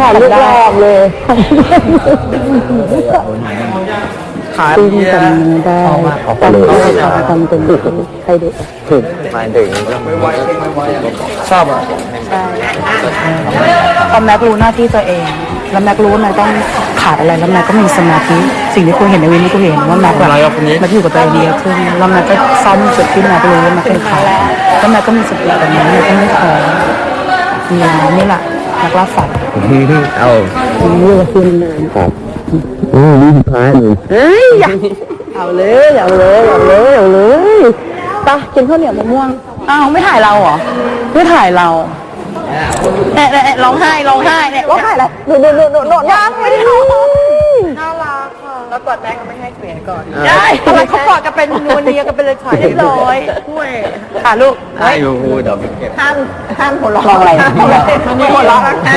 ถ่ายรูปรอบเลยขาซึ่งเยียจำได้ออกมาตอนเขาทำเป็นใครเด็กถึงมาถึงชอบอะใช่ตอนแม็กรู้หน้าที่ตัวเอง แล้วแม็กรู้ว่าแม็กต้องขาดอะไรแล้วแม็กก็มีสมาธิสิ่งที่คุณเห็นในวิดีโอคุณเห็นว่าแม็กแบบอะไรครับคนนี้แม็กอยู่กับตัวเองดีขึ้นแล้วแม็กก็ซ่อมจุดที่แม็กรู้ว่าแม็กเป็นขาแล้วแม็กก็มีสติแบบนี้แม็กก็ไม่ท้อมีนี่แหละ แม็กว่าฝันเอานี่ก็คือเลยครับอืมนี่สุดท้ายเลยเฮ้ยอย่าเอาเลยเอาเลยเอาเลยเอาเลยไปกินข้าวเหนียวมะม่วงอ้าวไม่ถ่ายเราเหรอไม่ถ่ายเราเนี่ยเนี่ยร้องไห้ร้องไห้เนี่ยร้องไห้แล้วโดดโดดโดดโดดโดดยังไม่ได้ร้องน่ารั กค่ะแล้วกอดแม่ก็ไม่ให้เสียก่อน ได้ทำไมเขากอดกันเป็นนวลเนียกันเป็นเลยถ่ายได้ร้อยช่วยค่ะลูกไอ้ยูเดี๋ยวไปเก็บห้ามห้ามหัวเราะอะไรมันมีหัวเราะนะ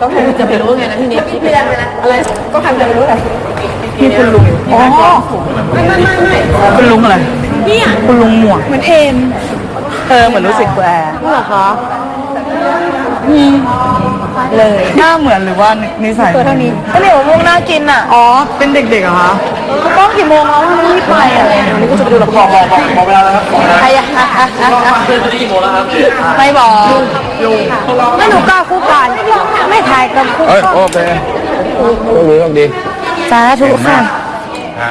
ก็ใครจะไปรู้ไงนะทีนี้พี่พี่อะไรอะไรก็ใครจะไปรู้อะไรพี่คุณลุงอ๋อไม่ไม่ไม่ไม่คุณลุงอะไรนี่อะคุณลุงหมวกเหมือนเอ็มเออเหมือนรู้สึกแปลเหรอคะ เลย หน้าเหมือนหรือว่านิสัยเท่านี้ก็เหนียวม่วงน่ากินอะอ๋อเป็นเด็กๆเหรอคะก็ต้องกี่โมงแล้วมันรีบไปอะวันนี้ก็จะไปดูละครบอกบอกบอกเวลาแล้วครับใครอะอะอะอะกี่โมงแล้วครับไม่บอกไม่หนูกล้าคู่กันไม่ถ่ายกับคู่เอ้ยกันโอเคโชคดีโชคดีสาธุค่ะอ่า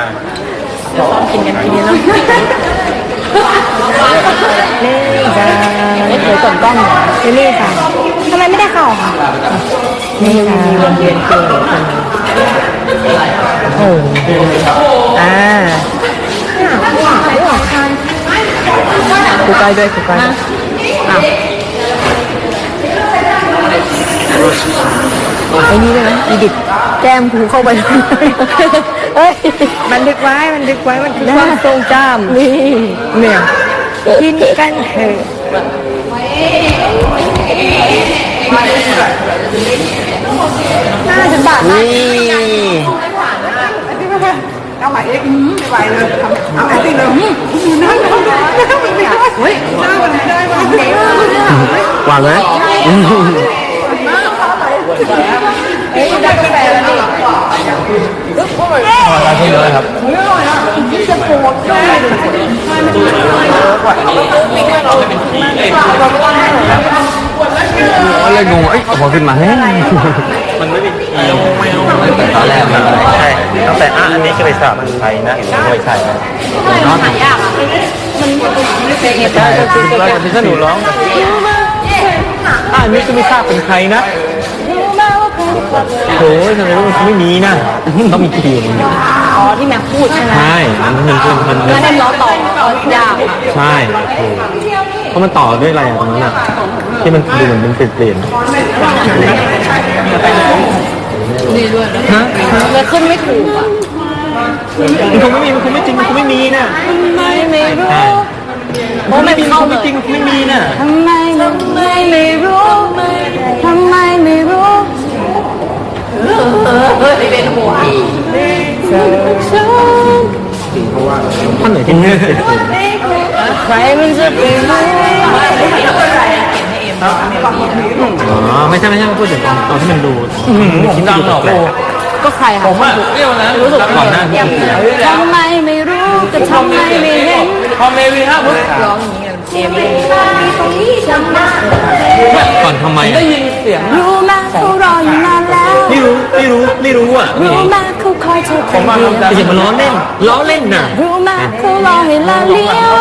นี่จ้าเดี๋ยวส่งกล้องนี่นี่ค่ะทำ ไม่ได้เข้าค่ะนี่ค่ะมีวนเวียนเกิดโอ้อ่าคูใกล้ด้วยคูใกล้ด้วยอะไอ้นี่ด้วยนะอีดิดแก้มคูเข้าไปเอ้ยมันดึกไว้ มันดึกไว้ มันคือความทรงจำนี่เนี่ยกินกันเถอะ ห้าสิบบาทนะนี่เอาใหม่เลยไม่ไหวเลยเอาไอ้ติเลยนั่งนั่งนั่งเฮ้ยนั่งมันได้ไหมหวานไหมอืมเฮ้ยได้กาแฟแล้วนี่ขอลาที่เลยครับก็เลยงงว่าเอ้ ยพอขึ้นมาเฮ้ยมันไม่เป็นเกียวตอนแรกมันใช่ตั้งแต่อะอันนี้ก็ไปสามันไทยนะไม่ใช่นะเนาะใช่คือว่าแต่ถ้าหนูร้องอะอันนี้ก็ไม่ทราบเป็นใครนะโอ้ยทำไมมันไม่มีนะต้องมีคิวอ๋อที่แม็กพูดใช่ไหมใช่มันมันมันมันแล้วได้ล้อต่อยากใช่เพราะมันต่อด้วยอะไรอะตรงนั้นอะ ที่มันดูเหมือนเป็นเปลี่ยนๆดีด้วยฮะเลยขึ้นไม่ถูกอะมันคงไม่มีมันคงไม่จริงมันคงไม่มีน่ะไม่ไม่รู้ใช่โอ้ไม่เข้าเลไม่ยจริงมันคงไม่มีน่ะทำไมทำไมไม่รู้ทำไมไม่รู้เฮ้ยเป็นหัวเธอฉันท่านไหนที่ไม่เป็นใครมันจะไปรู้ อ๋อไม่ใช่ไม่ใช่พูดถึงตอนตอนที่มันดูผมดังหรอกก็ใครผค่ะมอะรู้สึกก่อนหน้าที่จะเสียทำไมไม่รู้ก็ทำไมไม่เห็นพอเมวีห้าปุ๊บร้องอย่างนี้เกมเลยก่อนทำไมได้ยินเสียงรู้ไหมเขารออยู่นานแล้ว ไม่รู้ไม่รู้ไม่รู้อะรู้ไหมเขาคอยเธอคนเดียวแต่อย่ามาล้อเล่นล้อเล่นน่ะรู้ไหมเขารอให้ลาเลี้ยว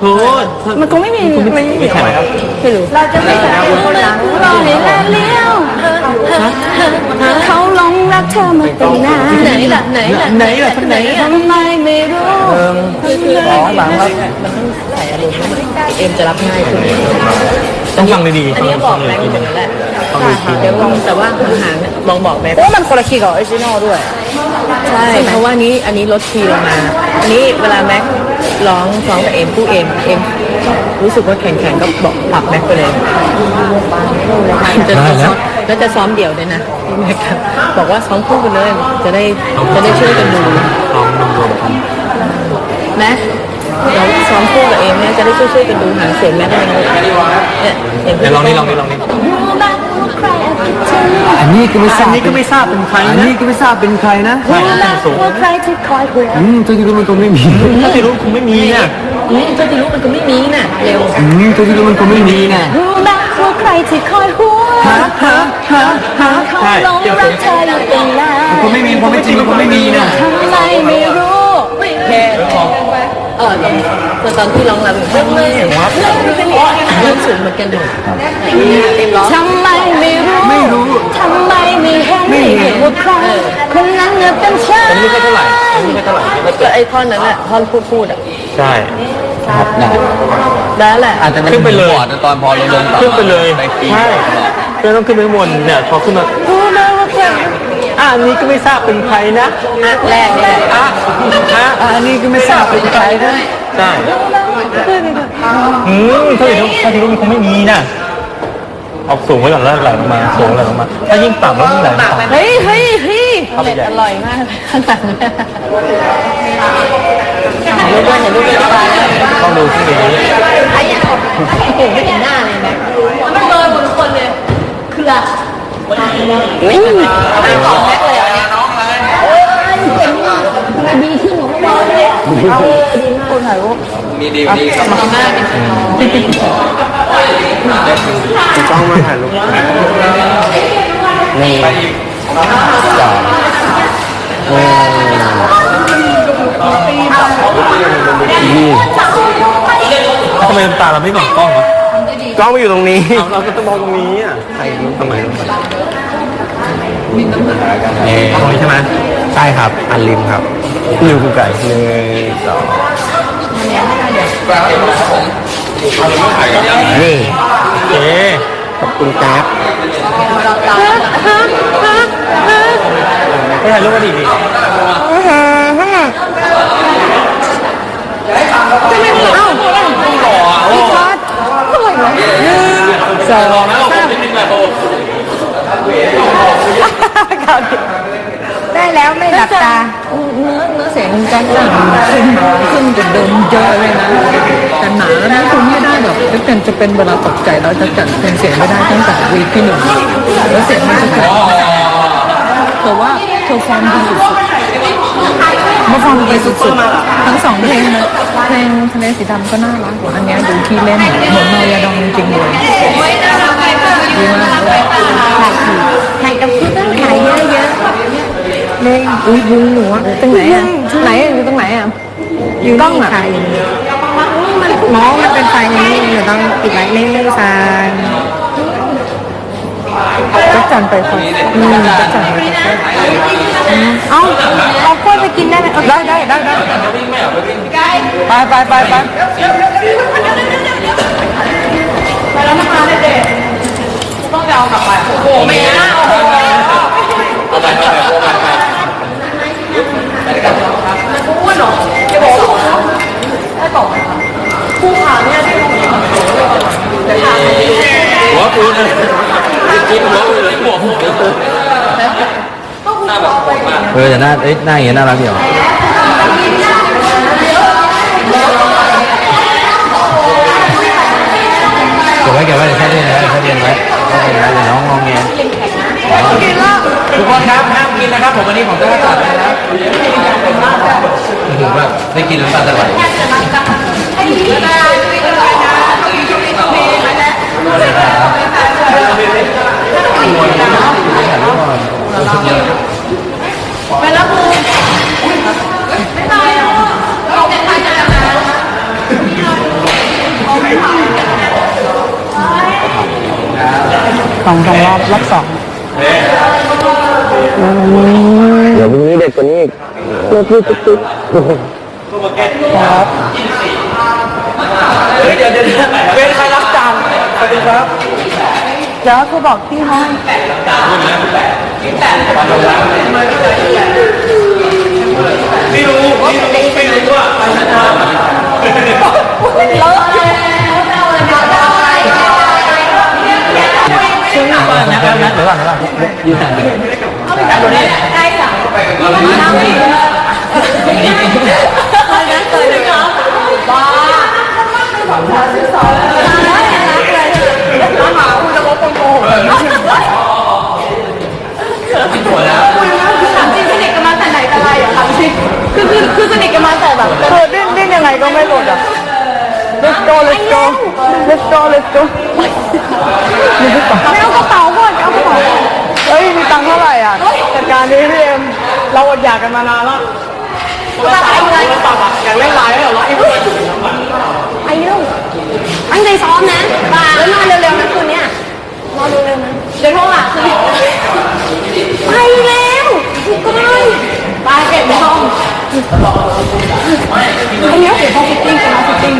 โทษมันคงไม่มีไม่ไม่ใช่ครับไม่รู้เราจะไม่ใช่คนหลังรอให้ลาเลี้ยวเขาหลงรักเธอมาตั้งนานไหนล่ะไหนล่ะไหนล่ะท่านไหนทำไมไม่รู้ร้องบางครับ เอ็มจะรับง่ายขึ้นต้องฟังดีๆอันนี้บอกแม็กซ์อย่างนั้นแหละฟังดีเดี๋ยวลองแต่ว่าห่างๆลองบอกแม็กซ์โอ้มันคนละคีย์กับออริจินอลด้วย ใช่ เพราะว่านี้อันนี้ลดคีย์ลงมา อันนี้เวลาแม็กร้องร้องกับเอ็มผู้เอ็มเอ็มรู้สึกว่าแข็งๆก็บอกปรับแม็กไปเลยจะซ้อมแล้วจะซ้อมเดี่ยวด้วยนะแม็กอะบอกว่าซ้อมคู่กันเลยจะได้จะได้ช่วยกันดูลองรวมๆกันแม็ก เราซ้อมคู่กับเอ็มเนี่ยจะได้ช่วยช่วยๆกันดูหางเสียงแม็กอะไรเงี้ยเนี่ยเอ็มเดี๋ยวลองนี่ลองนี่ลองนี่รู้บ้างว่าใครแอบคิดถึงนี้ก็ไม่ทราบอันนี้ก็ไม่ทราบเป็นใครอันนะนี้ก็ไม่ทราบเป็นใครนะใช่ใช่สูงว่าใครที่คอยห่วงอืมตัวที่รู้มันคงไม่มีถ้าที่รู้คงไม่มีเนี่ยอืมเจ้าที่รู้มันก็ไม่มีน่ะเร็วอืมตัวที่รู้มันคงไม่มีนะรู้ไหมว่าใครที่คอยห่วงฮะฮะฮะฮะเขาหลงรักเธออยู่ตั้งนานคงไม่มีคงไม่จริงคงไม่มีนะทำไมไม่รู้ไม่แค่ เออตอนตอนที่ร้องรำไม่ไม่เรื่องสูงเหมือนกันหมดทำไมไม่รู้ไม่รู้ทำไมไม่เห็นไม่เห็นว่าใครคนนั้นน่ะเป็นฉันไม่ใช่เท่าไหร่ไม่ใช่เท่าไหร่ก็ไอ้ท่อนนั้นแหละท่อนพูดพูดอะใช่ครับนะได้แหละอาจจะขึ้นไปเลยตอนพอเราลงต่อขึ้นไปเลยใช่เพื่อต้องขึ้นไปข้างบนเนี่ยพอขึ้นมา รู้ไหมว่าใครอ่าอันนี้ก็ไม่ทราบเป็นใครนะอะแรกเลยอะฮะอันนี้ก็ไม่ทราบเป็นใครนะใช่อืมถ้าที่รู้ถ้าที่รู้มันคงไม่มีนะเอาสูงไว้ก่อนแล้วไหลลงมาสูงไหลลงมา ถ้ายิ่งต่ำแล้วยิ่งไหลลงมาเฮ้ยเฮ้ยเฮ้ยเม็ดอร่อยมากขนาดนี้ถ่ายรูปด้วยถ่ายรูปด้วยไปต้องดูที่นี้ไอ้เนี่ยโอ้โหไม่เห็นหน้าเลยนะมัน องแม็กเลยอะเนี่ยดีที่หนูไม่บอกเลยเอาดีมากคนถ่ายรูปมีดีดีครับมองหน้าเป็นต้องมาถ่ายรูปนี่จ่านี่ทำไมตาเราไม่มองกล้องวะกล้องไปอยู่ตรงนี้เอาเราก็ต้องมองตรงนี้อะใครรู้ทำไม รู้นี่ตรงนี้ใช่ไหมใช่ครับ อันริมครับริวกูไก่หนึ่งสองนี่โอเคขอบคุณครับไปถ่ายรูปกันอีกดิสองได้แล้วไม่หลับตา เนื้อเนื้อเสียง แจ็คสั่งขึ้นขึ้นจากเดิมเยอะเลยนะ แต่หนาแล้วนะคุณไม่ได้แบบถ้าเกิดจะเป็นเวลาตกใจแล้วจะจัดเป็นเสียงไม่ได้ตั้งแต่วีคที่หนึ่งแล้วเสียงมันจะแข็งแต่ว่าเธอฟอร์มดีสุดมาฟอร์มดีสุดๆทั้งสองเพลงนะเพลงทะเลสีดำก็น่ารักอันนี้ดูที่เล่นเหมือนเมายาดองจริงเลยดีมากถ่ายกับพี่ต้องถ่ายเเลยอุ้ยยุงหนูอะตรงไหนอะไหนอะอยู่ตรงไหนอะอยู่กล้องอะน้องมันเป็นไฟนี้เดี๋ยวต้องปิดไว้เล่นๆซานก็จันไปคนอืมก็จันไปคนเอ้าเอากล้วยไปกินได้ไหมได้ได้ได้ได้ไปไปไปไปหัวปูนกินหัวปูนหัวปูน เออแต่หน้ กว่านี้อีกรถพี่ตุ๊กตุ๊กครับเดี๋ยวเดี๋ยวเป็นใครรับจานสวัสดีครับเดี๋ยวคือบอกพี่ให้ไม่รู้ไม่รู้ไม่รู้ว่ายืนห่าง องพันสิบสอะไรนะอะไรมหาคือสนิทกันมาแต่แบบเออดิ้นดิ้นยังไงก็ไม่หลุดอะ Let's go let's go let's go let's go อดอยากกันมานานแล้วเราตัดเราตัดอะอยากเล่นไลน์แล้วเหรอไอ้พวกไอ้ลูกตั้งใจซ้อมนะแล้วนอนเร็วๆนะคืนเนี้ยนอนเร็วๆนะเดี๋ยวโทรหาคืนนี้ไปแล้วกูก้อยไปเก็บในห้องไปเนี้ยเก็บห้องฟิตติ้งกันนะฟิตติ้ง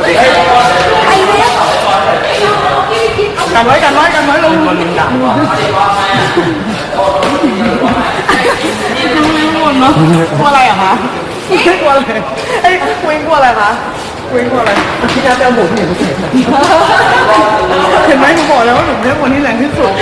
ไปแล้วกันไว้กันไว้กันไว้ลง เนาะกลัวอะไรอะคะกลัวอะไรไอ้คุยกลัวอะไรคะคุยกลัวอะไรพี่นาจะเอาหมูที่ไหนไปเห็นไหมหนูบอกแล้วว่าหนูเป็นคนที่แรงที่สุด